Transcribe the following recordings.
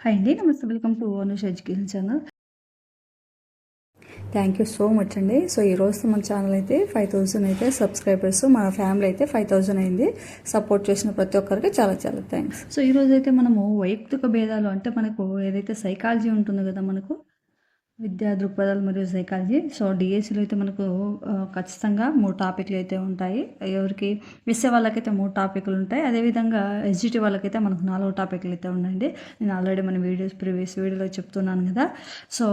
Hi అండి నమస్తే welcome to Anush education channel thank you so much అండి so ఈ రోజు మన ఛానల్ అయితే ఫైవ్ థౌజండ్ అయితే సబ్స్క్రైబర్స్ మన ఫ్యామిలీ అయితే ఫైవ్ థౌజండ్ అయింది. సపోర్ట్ చేసిన ప్రతి ఒక్కరికి చాలా చాలా థ్యాంక్స్ సో ఈ రోజు అయితే మనము వైయక్తిక భేదాలు అంటే మనకు ఏదైతే సైకాలజీ ఉంటుందో కదా మనకు విద్యా దృక్పథాలు మరియు సైకాలజీ. సో డిఎస్సిలో అయితే మనకు ఖచ్చితంగా మూడు టాపిక్లు అయితే ఉంటాయి. ఎవరికి ఎస్ఏ వాళ్ళకైతే మూడు టాపిక్లు ఉంటాయి. అదేవిధంగా ఎస్జిటి వాళ్ళకైతే మనకు నాలుగు టాపిక్లు అయితే ఉన్నాయండి. నేను ఆల్రెడీ మన వీడియోస్ ప్రీవియస్ వీడియోలో చెప్తున్నాను కదా. సో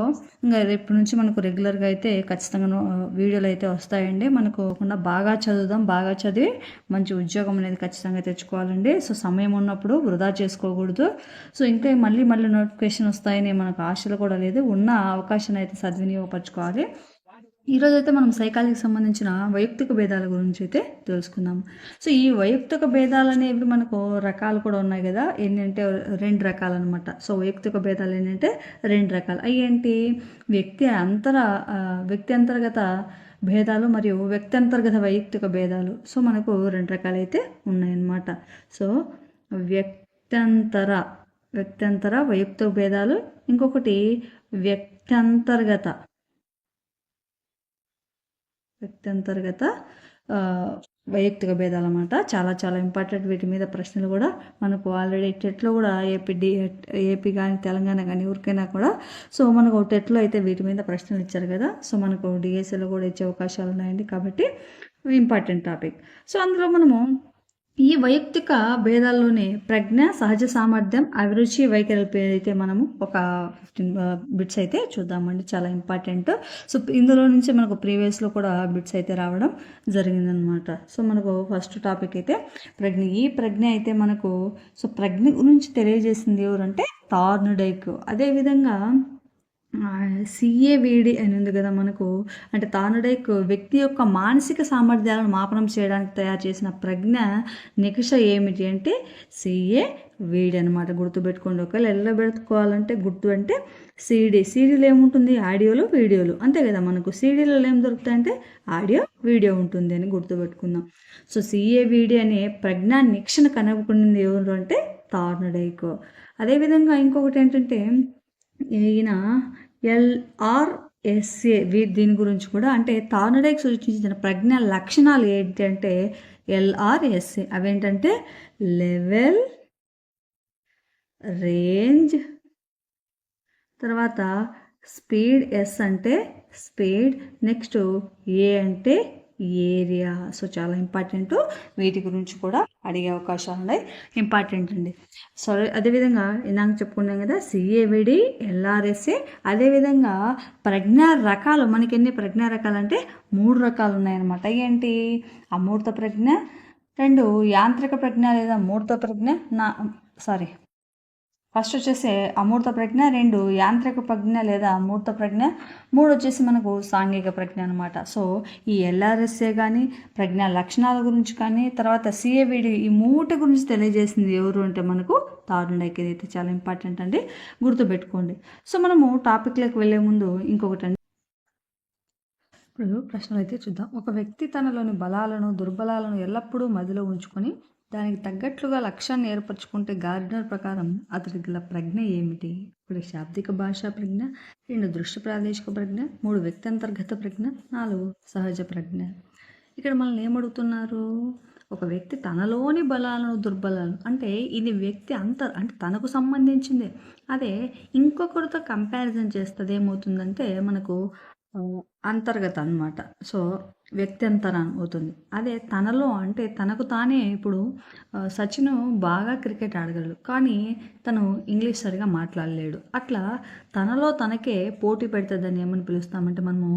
ఇంకా రేపు నుంచి మనకు రెగ్యులర్గా అయితే ఖచ్చితంగా వీడియోలు అయితే వస్తాయండి. మనకు కాకుండా బాగా చదువుదాం బాగా చదివి మంచి ఉద్యోగం అనేది ఖచ్చితంగా తెచ్చుకోవాలండి. సో సమయం ఉన్నప్పుడు వృధా చేసుకోకూడదు. సో ఇంకా మళ్ళీ మళ్ళీ నోటిఫికేషన్ వస్తాయని మనకు ఆశలు కూడా లేదు. ఉన్న అవకాశాన్ని అయితే సద్వినియోగపరచుకోవాలి. ఈరోజు అయితే మనం సైకాలజీకి సంబంధించిన వైయక్తిక భేదాల గురించి అయితే తెలుసుకుందాం. సో ఈ వైయక్తిక భేదాలు అనేవి మనకు రకాలు కూడా ఉన్నాయి కదా. ఏంటంటే రెండు రకాలు అనమాట సో వైయక్తిక భేదాలు ఏంటంటే రెండు రకాలు. అవి ఏంటి? వ్యక్తి అంతర వ్యక్తి అంతర్గత భేదాలు మరియు వ్యక్తి అంతర్గత వైయక్తిక భేదాలు. సో మనకు రెండు రకాలైతే ఉన్నాయన్నమాట. సో వ్యక్తంతర వ్యక్తంతర వైయక్తిక భేదాలు. ఇంకొకటి వ్యక్తంతర్గత వ్యక్తంతర్గత వైయక్తిక భేదాలు అన్నమాట చాలా చాలా ఇంపార్టెంట్ వీటి మీద ప్రశ్నలు కూడా మనకు ఆల్రెడీ టెట్లో కూడా ఏపీ డి ఏపీ కానీ తెలంగాణ కానీ ఎవరికైనా కూడా. సో మనకు టెట్లో అయితే వీటి మీద ప్రశ్నలు ఇచ్చారు కదా. సో మనకు డిఎస్ఏలో కూడా ఇచ్చే అవకాశాలు ఉన్నాయండి కాబట్టి ఇంపార్టెంట్ టాపిక్ సో అందులో మనము వైయక్తిక భేదాల్లోనే ప్రజ్ఞ సహజ సామర్థ్యం అభిరుచి వైఖరి అయితే మనము ఒక ఫిఫ్టీన్ బిట్స్ అయితే చూద్దామండి. చాలా ఇంపార్టెంట్ సో ఇందులో నుంచి మనకు ప్రీవియస్లో కూడా బిట్స్ అయితే రావడం జరిగిందనమాట సో మనకు ఫస్ట్ టాపిక్ అయితే ప్రజ్ఞ. ఈ ప్రజ్ఞ అయితే మనకు సో ప్రజ్ఞ గురించి తెలియజేసింది ఎవరంటే తార్నుడైక్ అదేవిధంగా సిఏవిడి అని ఉంది కదా మనకు. అంటే తానుడైక్ వ్యక్తి యొక్క మానసిక సామర్థ్యాలను మాపనం చేయడానికి తయారు చేసిన ప్రజ్ఞ నికష ఏమిటి అంటే సిఏ వీడి అనమాట గుర్తుపెట్టుకోండి ఒకవేళ ఎల్ల పెట్టుకోవాలంటే గుర్తు అంటే సీడీ. సీడీలో ఏముంటుంది? ఆడియోలు వీడియోలు. అంతే కదా మనకు. సీడీలలో ఏం దొరుకుతాయంటే ఆడియో వీడియో ఉంటుంది అని గుర్తుపెట్టుకుందాం. సో సిఏ వీడి అనే ప్రజ్ఞా నిక్షణ కనుగొనింది ఎవరు అంటే తార్నడైక్ అదేవిధంగా ఇంకొకటి ఏంటంటే ఈయన ఎల్ఆర్ఎస్ఏ వీ దీని గురించి కూడా అంటే తానుడైకి సూచించిన ప్రజ్ఞ లక్షణాలు ఏంటంటే ఎల్ఆర్ఎస్ఏ. అవేంటంటే లెవెల్ రేంజ్ తర్వాత స్పీడ్ ఎస్ అంటే స్పీడ్ నెక్స్ట్ ఏ అంటే ఏరియా సో చాలా ఇంపార్టెంట్. వీటి గురించి కూడా అడిగే అవకాశాలు ఉన్నాయి. ఇంపార్టెంట్ అండి. సో అదేవిధంగా ఇందాక చెప్పుకున్నాం కదా సిఏవిడి ఎల్ఆర్ఎస్ఏ అదేవిధంగా ప్రజ్ఞా రకాలు మనకి ఎన్ని ప్రజ్ఞా రకాలు అంటే మూడు రకాలు ఉన్నాయన్నమాట. ఏంటి? అమూర్త ప్రజ్ఞ రెండు యాంత్రిక ప్రజ్ఞ లేదా మూర్త ప్రజ్ఞ నా సారీ ఫస్ట్ వచ్చేసి అమూర్త ప్రజ్ఞ రెండు యాంత్రిక ప్రజ్ఞ లేదా అమూర్త ప్రజ్ఞ మూడు వచ్చేసి మనకు సాంఘిక ప్రజ్ఞ అనమాట సో ఈ ఎల్ఆర్ఎస్ఏ కానీ ప్రజ్ఞ లక్షణాల గురించి కానీ తర్వాత సిఏవిడి ఈ మూటి గురించి తెలియజేసింది ఎవరు అంటే మనకు తారుండైకి అయితే చాలా ఇంపార్టెంట్ అండి. గుర్తుపెట్టుకోండి. సో మనము టాపిక్లోకి వెళ్ళే ముందు ఇంకొకటి అండి. ఇప్పుడు ప్రశ్నలు అయితే చూద్దాం. ఒక వ్యక్తి తనలోని బలాలను దుర్బలాలను ఎల్లప్పుడూ మదిలో ఉంచుకొని దానికి తగ్గట్లుగా లక్ష్యాన్ని ఏర్పరచుకుంటే గార్డనర్ ప్రకారం అతడికి గల ప్రజ్ఞ ఏమిటి? ఇప్పుడు శాబ్దిక భాషా ప్రజ్ఞ రెండు దృశ్య ప్రాదేశిక ప్రజ్ఞ మూడు వ్యక్తి అంతర్గత ప్రజ్ఞ నాలుగు సహజ ప్రజ్ఞ. ఇక్కడ మనల్ని ఏమడుగుతున్నారు? ఒక వ్యక్తి తనలోని బలాలను దుర్బలాలను అంటే ఇది వ్యక్తి అంత అంటే తనకు సంబంధించిందే. అదే ఇంకొకరితో కంపారిజన్ చేస్తుంది ఏమవుతుందంటే మనకు అంతర్గత అన్నమాట సో వ్యక్త్యంతరం అవుతుంది అదే తనలో అంటే తనకు తానే ఇప్పుడు సచిన్ బాగా క్రికెట్ ఆడగలడు. కానీ తను ఇంగ్లీష్ సరిగా మాట్లాడలేడు. అట్లా తనలో తనకే పోటీ పెడుతుందని ఏమని పిలుస్తామంటే మనము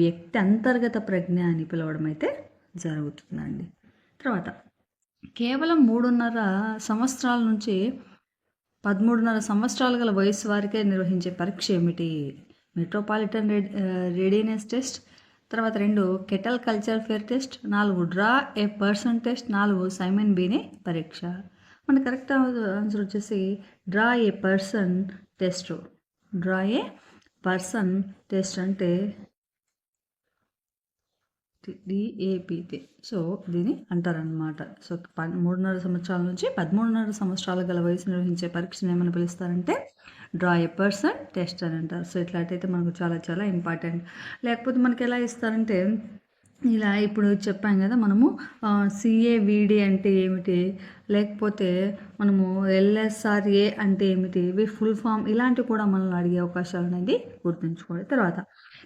వ్యక్తి అంతర్గత ప్రజ్ఞ అని పిలవడం అయితే జరుగుతుందండి. తర్వాత కేవలం మూడున్నర సంవత్సరాల నుంచి పదమూడున్నర సంవత్సరాలు గల వయసు వారికే నిర్వహించే పరీక్ష ఏమిటి? మెట్రోపాలిటన్ రెడీనెస్ టెస్ట్ తర్వాత రెండు కెటల్ కల్చర్ ఫేర్ టెస్ట్ నాలుగు డ్రా ఏ పర్సన్ టెస్ట్ నాలుగు సైమన్ బీనే పరీక్ష. మన కరెక్ట్ ఆన్సర్ వచ్చేసి draw a person test draw a person test అంటే డిఏపిటి సో దీన్ని అంటారనమాట సో ప- మూడున్నర సంవత్సరాల నుంచి పదమూడున్నర సంవత్సరాల గల వయసు నిర్వహించే పరీక్షను ఏమని పిలుస్తారంటే డ్రా ఏ పర్సన్ టెస్ట్ అని అంటారు. సో ఇట్లాంటైతే మనకు చాలా చాలా ఇంపార్టెంట్. లేకపోతే మనకి ఎలా ఇస్తారంటే ఇలా ఇప్పుడు చెప్పాం కదా మనము సిఏవిడి అంటే ఏమిటి? లేకపోతే మనము ఎల్ఎస్ఆర్ఏ అంటే ఏమిటి? ఇవి ఫుల్ ఫామ్ ఇలాంటివి కూడా మనల్ని అడిగే అవకాశాలు అనేది గుర్తుంచుకోవాలి తర్వాత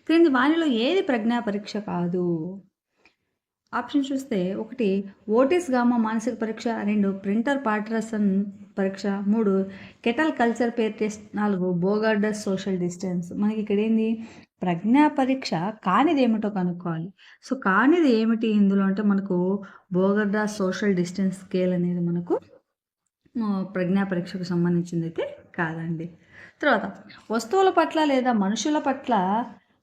క్రింది వానిలో ఏది ప్రజ్ఞా పరీక్ష కాదు? ఆప్షన్ చూస్తే ఒకటి ఓటిస్ గామా మానసిక పరీక్ష రెండు ప్రింటర్ పాటరసన్ పరీక్ష మూడు కెటల్ కల్చర్ పేర్ టెస్ట్ నాలుగు బోగార్డస్ సోషల్ డిస్టెన్స్. మనకి ఇక్కడ ఏంది? ప్రజ్ఞా పరీక్ష కానిది ఏమిటో కనుక్కోవాలి. సో కానిది ఏమిటి? ఇందులో అంటే మనకు బోగర్డా సోషల్ డిస్టెన్స్ స్కేల్ అనేది మనకు ప్రజ్ఞా పరీక్షకు సంబంధించింది అయితే కాదండి. తర్వాత వస్తువుల పట్ల లేదా మనుషుల పట్ల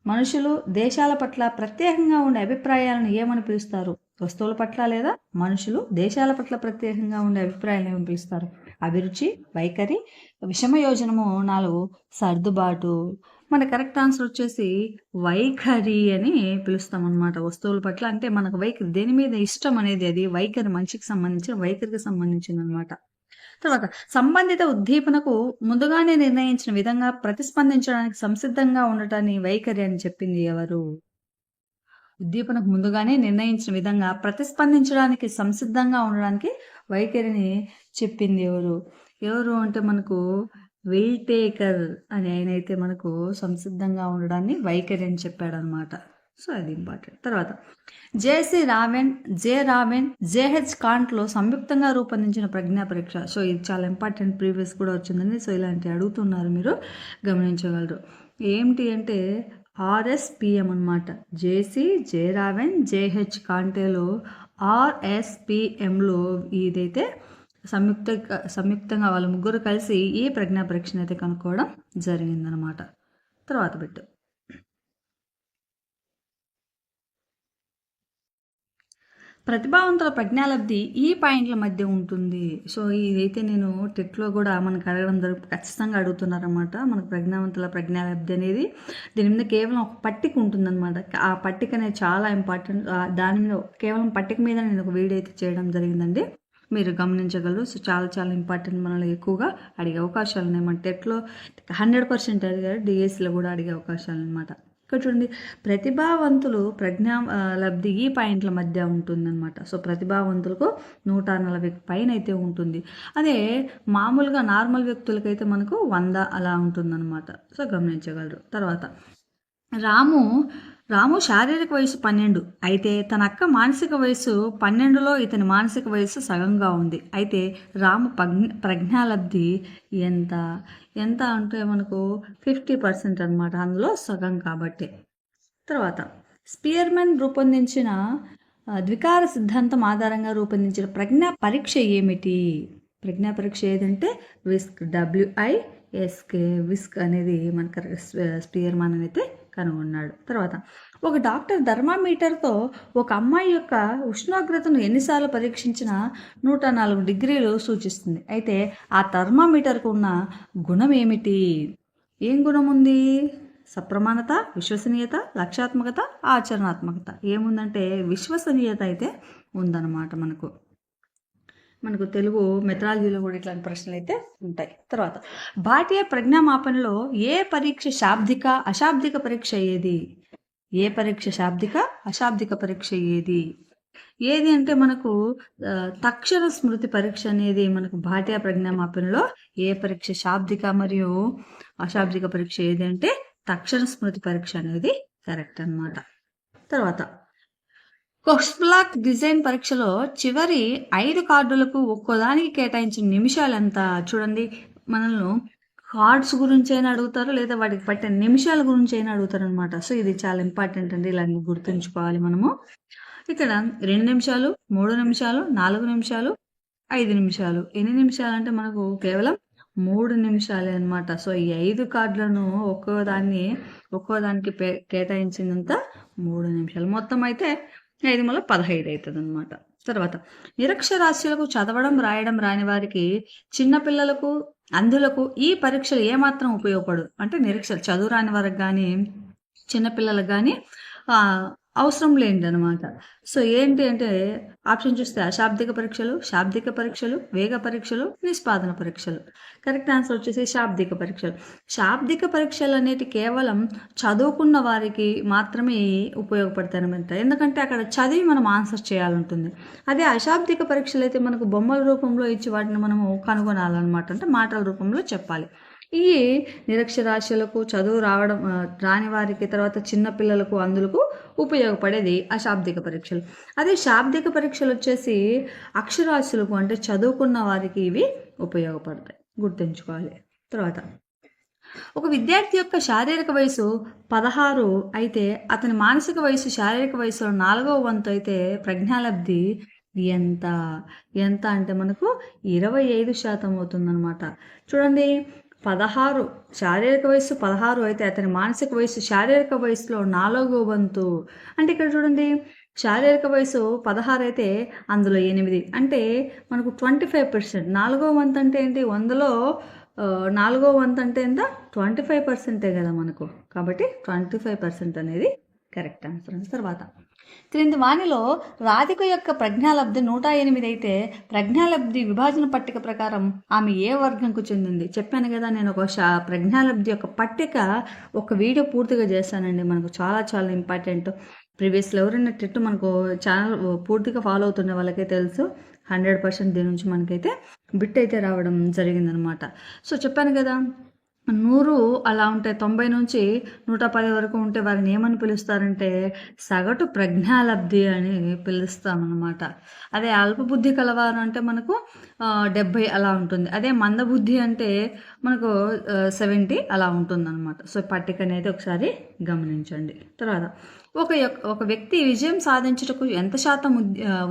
మనుషులు దేశాల పట్ల ప్రత్యేకంగా ఉండే అభిప్రాయాలను ఏమని పిలుస్తారు? వస్తువుల పట్ల లేదా మనుషులు దేశాల పట్ల ప్రత్యేకంగా ఉండే అభిప్రాయాలను ఏమని పిలుస్తారు? అభిరుచి వైఖరి విషమయోజనము నాలుగు సర్దుబాటు. మన కరెక్ట్ ఆన్సర్ వచ్చేసి వైఖరి అని పిలుస్తాం అనమాట వస్తువుల పట్ల అంటే మనకు వైఖరి దేని మీద ఇష్టం అనేది అది వైఖరి మనిషికి సంబంధించిన వైఖరికి సంబంధించింది అనమాట తర్వాత సంబంధిత ఉద్దీపనకు ముందుగానే నిర్ణయించిన విధంగా ప్రతిస్పందించడానికి సంసిద్ధంగా ఉండటాన్ని వైఖరి అని చెప్పింది ఎవరు? ఉద్దీపనకు ముందుగానే నిర్ణయించిన విధంగా ప్రతిస్పందించడానికి సంసిద్ధంగా ఉండడానికి వైఖరిని చెప్పింది ఎవరు? ఎవరు అంటే మనకు విల్ టేకర్ అని ఆయన అయితే మనకు సంసిద్ధంగా ఉండడాన్ని వైఖరి అని చెప్పాడనమాట సో అది ఇంపార్టెంట్ తర్వాత J C Raven J Raven J H కాంట్లో సంయుక్తంగా రూపొందించిన ప్రజ్ఞా పరీక్ష. సో ఇది చాలా ఇంపార్టెంట్ ప్రీవియస్ కూడా వచ్చిందండి. సో ఇలాంటివి అడుగుతున్నారు మీరు గమనించగలరు. ఏంటి అంటే ఆర్ఎస్పిఎం అనమాట జేసీ జే రావెన్ జేహెచ్ కాంటేలో ఆర్ఎస్పిఎంలో ఇదైతే సంయుక్త సంయుక్తంగా వాళ్ళ ముగ్గురు కలిసి ఈ ప్రజ్ఞా పరీక్షను అయితే కనుక్కోవడం జరిగిందనమాట తర్వాత పెట్టు. ప్రతిభావంతుల ప్రజ్ఞాలబ్ధి ఈ పాయింట్ల మధ్య ఉంటుంది. సో ఇదైతే నేను టెట్లో కూడా మనకు అడగడం జరుగు ఖచ్చితంగా అడుగుతున్నారన్నమాట. మనకు ప్రజ్ఞావంతుల ప్రజ్ఞాలబ్ధి అనేది దీని మీద కేవలం ఒక పట్టిక ఉంటుందన్నమాట. ఆ పట్టిక అనేది చాలా ఇంపార్టెంట్. దాని మీద కేవలం పట్టిక మీద నేను ఒక వీడియో అయితే చేయడం జరిగిందండి. మీరు గమనించగలరు. సో చాలా చాలా ఇంపార్టెంట్ మనల్ని ఎక్కువగా అడిగే అవకాశాలు ఉన్నాయి. మన టెట్లో హండ్రెడ్ పర్సెంట్ అడిగారు. డిఎస్సిలో కూడా అడిగే అవకాశాలు అనమాట ఇక్కడ చూడండి ప్రతిభావంతులు ప్రజ్ఞా లబ్ధి ఈ పాయింట్ల మధ్య ఉంటుందన్నమాట. సో ప్రతిభావంతులకు నూట నలభై పైన అయితే ఉంటుంది. అదే మామూలుగా నార్మల్ వ్యక్తులకైతే మనకు వంద అలా ఉంటుందన్నమాట. సో గమనించగలరు. తర్వాత రాము రాము శారీరక వయసు పన్నెండు. అయితే తన అక్క మానసిక వయసు పన్నెండులో ఇతని మానసిక వయసు సగంగా ఉంది. అయితే రాము ప్రజ్ఞ ప్రజ్ఞాలబ్ధి ఎంత? ఎంత అంటే మనకు ఫిఫ్టీ పర్సెంట్ అనమాట అందులో సగం కాబట్టి. తర్వాత స్పియర్మెన్ రూపొందించిన ద్వికార సిద్ధాంతం ఆధారంగా రూపొందించిన ప్రజ్ఞా పరీక్ష ఏమిటి? ప్రజ్ఞా పరీక్ష ఏదంటే విస్క్ డబ్ల్యూఐఎస్కే విస్క్ అనేది మనకు స్పియర్మన్ అయితే కనుగొన్నాడు తర్వాత ఒక డాక్టర్ థర్మామీటర్తో ఒక అమ్మాయి యొక్క ఉష్ణోగ్రతను ఎన్నిసార్లు పరీక్షించినా నూట నాలుగు డిగ్రీలు సూచిస్తుంది. అయితే ఆ థర్మామీటర్కు ఉన్న గుణం ఏమిటి? ఏం గుణం ఉంది? సప్రమాణత విశ్వసనీయత లక్ష్యాత్మకత ఆచరణాత్మకత. ఏముందంటే విశ్వసనీయత అయితే ఉందన్నమాట మనకు. మనకు తెలుగు మెథడాలజీలో కూడా ఇట్లాంటి ప్రశ్నలు అయితే ఉంటాయి. తర్వాత భాటియా ప్రజ్ఞామాపనలో ఏ పరీక్ష శాబ్దిక అశాబ్దిక పరీక్ష ఏది? ఏ పరీక్ష శాబ్దిక అశాబ్దిక పరీక్ష ఏది? ఏది అంటే మనకు తక్షణ స్మృతి పరీక్ష అనేది మనకు భాటీయ ప్రజ్ఞామాపనలో ఏ పరీక్ష శాబ్దిక మరియు అశాబ్దిక పరీక్ష ఏది అంటే తక్షణ స్మృతి పరీక్ష అనేది కరెక్ట్ అన్నమాట. తర్వాత కొక్స్బ్లాక్ డిజైన్ పరీక్షలో చివరి ఐదు కార్డులకు ఒక్కోదానికి కేటాయించిన నిమిషాలు ఎంత చూడండి. మనల్ని కార్డ్స్ గురించి అయినా అడుగుతారు లేదా వాటికి పట్టిన నిమిషాల గురించి అయినా అడుగుతారు అనమాట సో ఇది చాలా ఇంపార్టెంట్ అండి. ఇలా గుర్తుంచుకోవాలి మనము. ఇక్కడ రెండు నిమిషాలు మూడు నిమిషాలు నాలుగు నిమిషాలు ఐదు నిమిషాలు. ఎన్ని నిమిషాలు అంటే మనకు కేవలం మూడు నిమిషాలే అన్నమాట. సో ఈ ఐదు కార్డులను ఒక్కో దాన్ని ఒక్కో దానికి కేటాయించినంత మూడు నిమిషాలు. మొత్తం అయితే ఐదు మూల పదహైదు అవుతుంది అనమాట తర్వాత నిరక్షరాస్యులకు చదవడం రాయడం రాని వారికి చిన్నపిల్లలకు అంధులకు ఈ పరీక్షలు ఏమాత్రం ఉపయోగపడదు అంటే నిరక్షర చదువు రాని వారికి కానీ చిన్నపిల్లలకు కానీ అవసరం లేనిదనమాట సో ఏంటి అంటే ఆప్షన్ చూస్తే అశాబ్దిక పరీక్షలు శాబ్దిక పరీక్షలు వేగ పరీక్షలు నిష్పాదన పరీక్షలు. కరెక్ట్ ఆన్సర్ వచ్చేసి శాబ్దిక పరీక్షలు. శాబ్దిక పరీక్షలు అనేటి కేవలం చదువుకున్న వారికి మాత్రమే ఉపయోగపడతాయి అనమాట ఎందుకంటే అక్కడ చదివి మనం ఆన్సర్ చేయాలంటుంది. అదే అశాబ్దిక పరీక్షలు అయితే మనకు బొమ్మల రూపంలో ఇచ్చి వాటిని మనము కనుగొనాలన్నమాట. అంటే మాటల రూపంలో చెప్పాలి. ఈ నిరక్షరాస్యులకు చదువు రావడం రాని వారికి తర్వాత చిన్న పిల్లలకు అందులకు ఉపయోగపడేది అశాబ్దిక పరీక్షలు. అదే శాబ్దిక పరీక్షలు వచ్చేసి అక్షరాస్యులకు అంటే చదువుకున్న వారికి ఇవి ఉపయోగపడతాయి. గుర్తుంచుకోవాలి. తర్వాత ఒక విద్యార్థి యొక్క శారీరక వయసు పదహారు అయితే అతని మానసిక వయసు శారీరక వయసులో నాలుగవ వంతు అయితే ప్రజ్ఞాలబ్ధి ఎంత? ఎంత అంటే మనకు ఇరవై ఐదు శాతం అవుతుందన్నమాట. చూడండి పదహారు శారీరక వయసు పదహారు అయితే అతని మానసిక వయసు శారీరక వయసులో నాలుగో వంతు అంటే ఇక్కడ చూడండి శారీరక వయసు పదహారు అయితే అందులో ఎనిమిది. అంటే మనకు ట్వంటీ ఫైవ్ పర్సెంట్. నాలుగో వంతు అంటే ఏంటి? వందలో నాలుగో వంతు అంటే ఎంత? ట్వంటీ ఫైవ్ పర్సెంటే కదా మనకు. కాబట్టి ట్వంటీ ఫైవ్ పర్సెంట్ అనేది కరెక్ట్ ఆన్సర్ తర్వాత క్రింది వాణిలో రాధిక యొక్క ప్రజ్ఞాలబ్ధి నూట ఎనిమిది అయితే ప్రజ్ఞాలబ్ధి విభాజన పట్టిక ప్రకారం ఆమె ఏ వర్గంకు చెందింది? చెప్పాను కదా నేను ఒక ప్రజ్ఞాలబ్ధి యొక్క పట్టిక ఒక వీడియో పూర్తిగా చేశానండి. మనకు చాలా చాలా ఇంపార్టెంట్. ప్రీవియస్లో ఎవరైనా టెట్ మనకు ఛానల్ పూర్తిగా ఫాలో అవుతున్న వాళ్ళకే తెలుసు. హండ్రెడ్ పర్సెంట్ దీని నుంచి మనకైతే బిట్ అయితే రావడం జరిగిందనమాట. సో చెప్పాను కదా నూరు అలా ఉంటే తొంభై నుంచి నూట పది వరకు ఉంటే వారిని ఏమని పిలుస్తారంటే సగటు ప్రజ్ఞాలబ్ధి అని పిలుస్తామన్నమాట. అదే అల్పబుద్ధి కలవారు అంటే మనకు డెబ్భై అలా ఉంటుంది. అదే మందబుద్ధి అంటే మనకు సెవెంటీ అలా ఉంటుందన్నమాట. సో పట్టిక అనేది ఒకసారి గమనించండి. తర్వాత ఒక ఒక వ్యక్తి విజయం సాధించుటకు ఎంత శాతం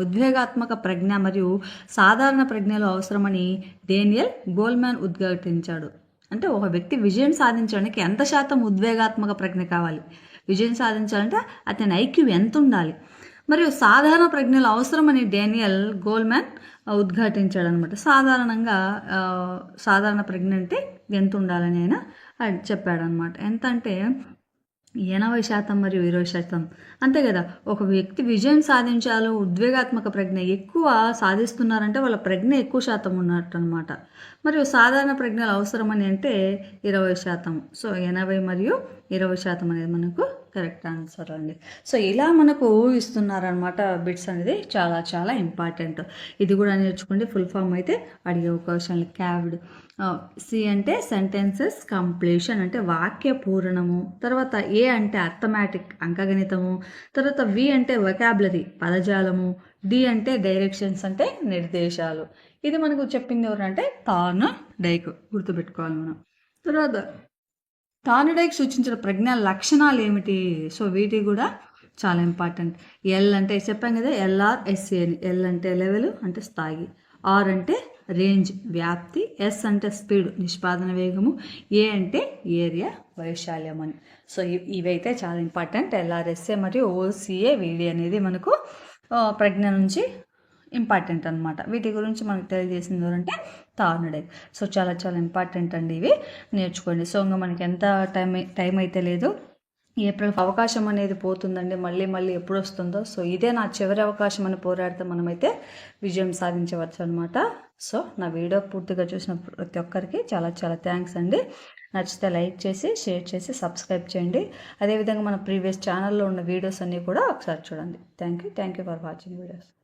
ఉద్వేగాత్మక ప్రజ్ఞ మరియు సాధారణ ప్రజ్ఞలు అవసరమని డేనియల్ గోల్మ్యాన్ ఉద్ఘాటించాడు. అంటే ఒక వ్యక్తి విజయం సాధించడానికి ఎంత శాతం ఉద్వేగాత్మక ప్రజ్ఞ కావాలి? విజయం సాధించాలంటే అతని ఐక్యూ ఎంత ఉండాలి మరియు సాధారణ ప్రజ్ఞలు అవసరమని డేనియల్ గోల్మ్యాన్ ఉద్ఘాటించాడు అనమాట సాధారణంగా సాధారణ ప్రజ్ఞ అంటే ఎంత ఉండాలని ఆయన చెప్పాడనమాట. ఎంత అంటే ఎనభై శాతం మరియు ఇరవై శాతం. అంతే కదా ఒక వ్యక్తి విజయం సాధించాలో ఉద్వేగాత్మక ప్రజ్ఞ ఎక్కువ సాధిస్తున్నారంటే వాళ్ళ ప్రజ్ఞ ఎక్కువ శాతం ఉన్నట్టు అనమాట మరియు సాధారణ ప్రజ్ఞలు అవసరమని అంటే ఇరవై శాతం. సో ఎనభై మరియు ఇరవై శాతం అనేది మనకు కరెక్ట్ ఆన్సర్ అండి. సో ఇలా మనకు ఇస్తున్నారనమాట బిట్స్ అనేది చాలా చాలా ఇంపార్టెంట్. ఇది కూడా నేర్చుకోండి ఫుల్ ఫామ్ అయితే అడిగే అవకాశాలు క్యావ్డ్. సి అంటే సెంటెన్సెస్ కంప్లీషన్ అంటే వాక్య పూరణము తర్వాత ఏ అంటే అర్థమాటిక్ అంకగణితము తర్వాత వి అంటే వొకాబులరీ పదజాలము డి అంటే డైరెక్షన్స్ అంటే నిర్దేశాలు. ఇది మనకు చెప్పింది ఎవరంటే తాను డైక్ గుర్తుపెట్టుకోవాలి మనం. తర్వాత తాను డైక్ సూచించిన ప్రజ్ఞ లక్షణాలు ఏమిటి? సో వీటి కూడా చాలా ఇంపార్టెంట్ ఎల్ అంటే చెప్పాం కదా ఎల్ఆర్ఎస్సీ అని ఎల్ అంటే లెవెల్ అంటే స్థాయి. ఆర్ అంటే రేంజ్ వ్యాప్తి ఎస్ అంటే స్పీడ్ నిష్పాదన వేగము ఏ అంటే ఏరియా వైశాల్యం అని సో ఇవైతే చాలా ఇంపార్టెంట్. ఎల్ఆర్ఎస్ఏ మరియు ఓసీఏ వీడి అనేది మనకు ప్రజ్ఞ నుంచి ఇంపార్టెంట్ అనమాట వీటి గురించి మనకు తెలియజేసింది ఎవరంటే తానుడే సో చాలా చాలా ఇంపార్టెంట్ అండి ఇవి. నేర్చుకోండి. సో ఇంకా మనకి ఎంత టైం టైం అయితే లేదు. ఏప్రిల్ అవకాశం అనేది పోతుందండి. మళ్ళీ మళ్ళీ ఎప్పుడు వస్తుందో సో ఇదే నా చివరి అవకాశం అని పోరాడితే మనమైతే విజయం సాధించవచ్చు అనమాట సో నా వీడియో పూర్తిగా చూసిన ప్రతి ఒక్కరికి చాలా చాలా థ్యాంక్స్ అండి. నచ్చితే లైక్ చేసి షేర్ చేసి సబ్స్క్రైబ్ చేయండి. అదేవిధంగా మన ప్రీవియస్ ఛానల్లో ఉన్న వీడియోస్ అన్నీ కూడా ఒకసారి చూడండి. Thank you. Thank you for watching videos.